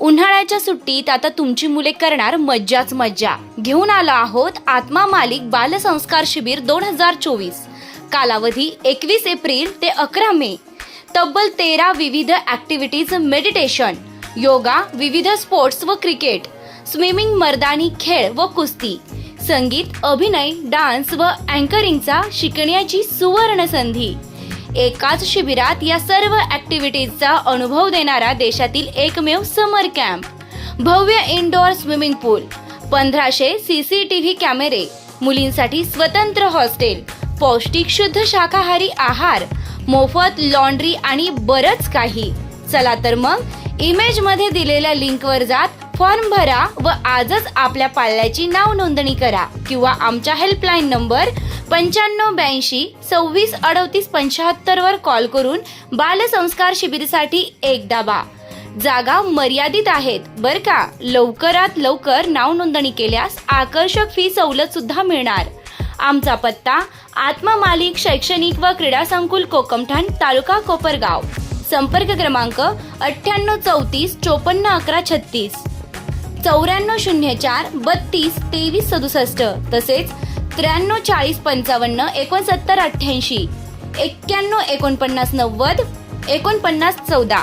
उन्हाळ्याच्या सुट्टीत आता तुमची मुले करणार मज्जाच मज्जा. घेऊन आलो आहोत आत्मा मालिक बालसंस्कार शिबिर दोन हजार चोवीस. कालावधी एकवीस एप्रिल ते अकरा मे. तब्बल तेरा विविध ॲक्टिव्हिटीज मेडिटेशन योगा विविध स्पोर्ट्स व क्रिकेट स्विमिंग मर्दानी खेळ व कुस्ती संगीत अभिनय डान्स व अँकरिंगचा शिकण्याची सुवर्ण संधी. एकाच शिबिरात या सर्व ॲक्टिव्हिटीजचा अनुभव देणारा देशातील एकमेव समर कॅम्प भव्य इनडोअर स्विमिंग पूल पंधराशे सी सी टी व्ही कॅमेरे मुलींसाठी स्वतंत्र हॉस्टेल पौष्टिक शुद्ध शाकाहारी आहार मोफत लॉन्ड्री आणि बरंच काही. चला तर मग इमेजमध्ये दिलेल्या लिंकवर जात फॉर्म भरा व आजच आपल्या पाल्याची नाव नोंदणी करा किंवा आमच्या हेल्पलाईन नंबर पंच्याण्णव ब्याऐंशी सव्वीस अडतीस पंच्याहत्तर वर कॉल करून बालसंस्कार शिबिरसाठी एक दाबा. जागा मर्यादित आहेत. बर का? लवकरात लवकर नाव नोंदणी केल्यास आकर्षक फी सवलत सुद्धा मिळणार. आमचा पत्ता आत्मा मालिक शैक्षणिक व क्रीडा संकुल कोकमठाण तालुका कोपरगाव. संपर्क क्रमांक अठ्ठ्याण्णव चौतीस चोपन्न अकरा छत्तीस. चौऱ्याण्णव शून्य चार बत्तीस तेवीस सदुसष्ट तसेच त्र्याण्णव चाळीस पंचावन्न एकोणसत्तर अठ्ठ्याऐंशी एक्क्याण्णव एकोणपन्नास नव्वद एकोणपन्नास चौदा.